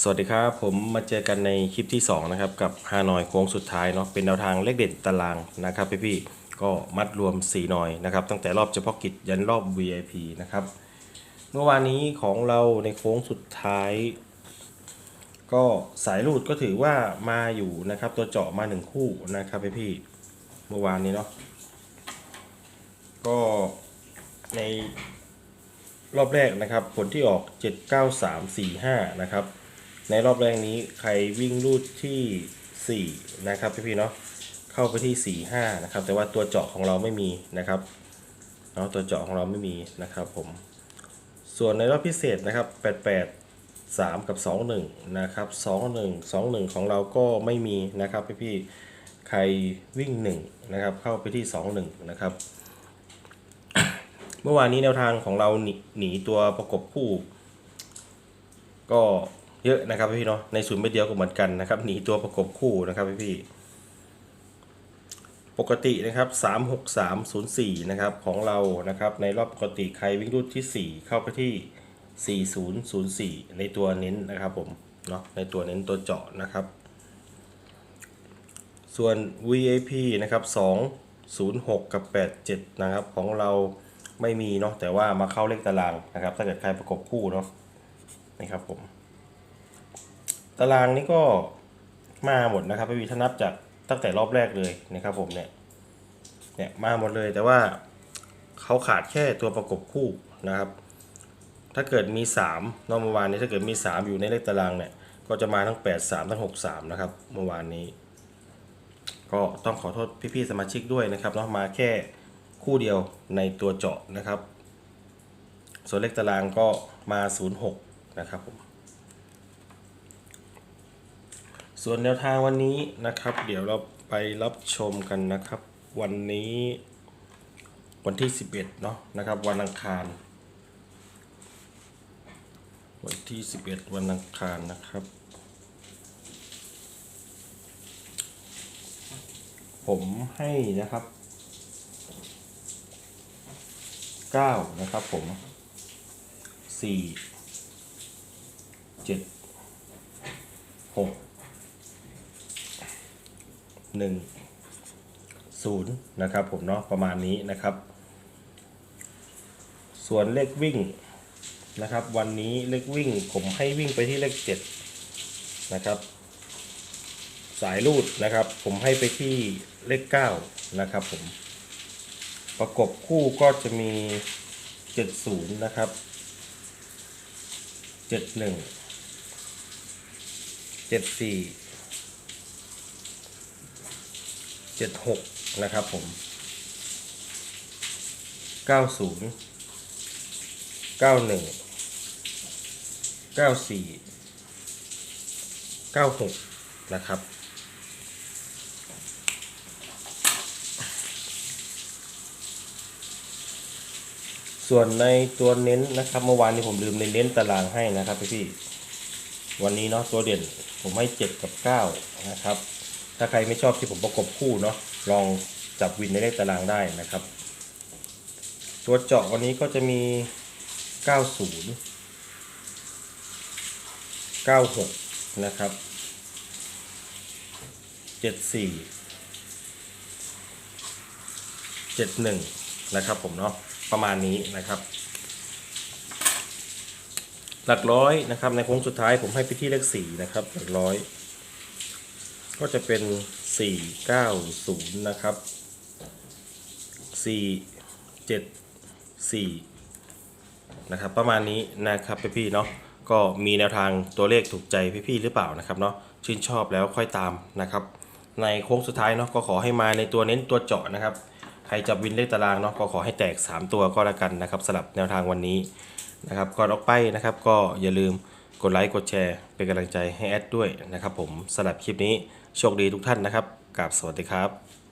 สวัสดีครับผมมาเจอกันในคลิปที่ 2 นะครับ กับฮานอยโค้งสุดท้ายเนาะเป็นแนวทางเลขเด่นตารางนะครับพี่ๆก็มัดรวม 4 หน่อยนะครับ ตั้งแต่รอบเฉพาะกิจยันรอบ VIP นะครับ เมื่อวานนี้ของเราในโค้งสุดท้าย ก็สายรูดก็ถือว่ามาอยู่นะครับ ตัวเจาะมา 1 คู่นะครับพี่ๆเมื่อวานนี้เนาะก็ในรอบแรกนะครับ ผลที่ออก 79345 นะครับ ในรอบแรกนี้ใครวิ่งรูดที่ 4 นะครับพี่ๆเนาะเข้าไปที่ 45 นะครับ แต่ว่าตัวเจาะของเราไม่มีนะครับเนาะตัวเจาะของเราไม่มีนะครับผมส่วนในรอบพิเศษนะครับ 88 3 กับ 21 นะครับ 21 21 ของเราก็ไม่มีนะครับพี่ๆใครวิ่ง 1 นะครับ เข้าไปที่ 21 นะครับ เมื่อวานนี้แนวทางของเราหนหนีตัวประกบคู่ ก็ เยอะนะครับพี่เนาะในศูนย์ไม่เดียวก็เหมือนกันนะครับหนีตัวประกบคู่นะครับพี่ปกตินะครับ 3 6 3 0 4 นะครับของเรานะครับในรอบปกติใครวิ่งรูดที่ 4 เข้าไปที่ 4004 ในตัวเน้นนะครับผมเนาะในตัวเน้นตัวเจาะนะครับ ส่วน VAP นะครับ 2 06 กับ 87 นะครับของเราไม่มีเนาะแต่ว่ามาเข้าเลขตารางนะครับ ถ้าเกิดใครประกบคู่เนาะนะครับผม ตารางนี้ก็มาหมดนะครับพี่วีถ้านับจากตั้งแต่รอบแรกเลยนะครับผมเนี่ยเนี่ยมาหมดเลยแต่ว่าเขาขาดแค่ตัวประกบคู่นะครับ ถ้าเกิดมี3นอะเมื่อวานนี้ถ้าเกิดมี 3 อยู่ในเลขตารางเนี่ยก็จะมาทั้ง 8 3 ทั้ง 6 3 นะครับเมื่อวานนี้ ก็ต้องขอโทษพี่ๆสมาชิกด้วยนะครับเนาะมาแค่คู่เดียวในตัวเจาะนะครับ ส่วนเลขตารางก็มา 06 นะครับผม ส่วนแนวทางวันนี้นะครับ เดี๋ยวเราไปรับชมกันนะครับ วันนี้ วันที่ 11เนาะนะครับ วันอังคาร วันที่ 11 วันอังคารนะครับ ผมให้นะครับ 9 นะครับผม 4 7 6 1 0นะครับผมเนาะประมาณนี้นะครับ ส่วนเลขวิ่งนะครับ วันนี้เลขวิ่งผมให้วิ่งไปที่เลข7นะครับ สายรูดนะครับ ผมให้ไปที่เลข9นะครับผมประกบคู่ก็จะมี 70 นะครับ 71 74 76 นะครับผม 90 91 94 96 นะครับ ส่วนในตัวเน้นนะครับ เมื่อวานนี้ผมลืมในเน้นตารางให้นะครับพี่พี่วันนี้เนาะตัวเด่นผมให้ 7 กับ 9 นะครับ ถ้าใครไม่ชอบที่ผมประกบคู่เนาะลองจับวินในเลขตารางได้นะครับ ตัวเจาะวันนี้ก็จะมี 90 96 นะครับ 74 71 นะครับผมเนาะประมาณนี้นะครับ หลักร้อยนะครับในโค้งสุดท้ายผมให้ไปที่เลข 4 นะครับ หลักร้อย ก็จะเป็น 490 นะครับ 474 นะครับ ประมาณนี้นะครับพี่ๆเนาะก็มีแนวทางตัวเลขถูกใจพี่ๆหรือเปล่านะครับเนาะชื่นชอบแล้วค่อยตามนะครับ ในโค้งสุดท้ายเนาะก็ขอให้มาในตัวเน้นตัวเจาะนะครับ ใครจับวินเลขตารางเนาะก็ขอให้แตก 3 ตัวก็แล้วกันนะครับสำหรับแนวทางวันนี้นะครับก่อนออกไปนะครับก็อย่าลืม กดไลค์กดแชร์เป็นกำลังใจให้แอดด้วยนะครับผมสำหรับคลิปนี้โชคดีทุกท่านนะครับกราบสวัสดีครับ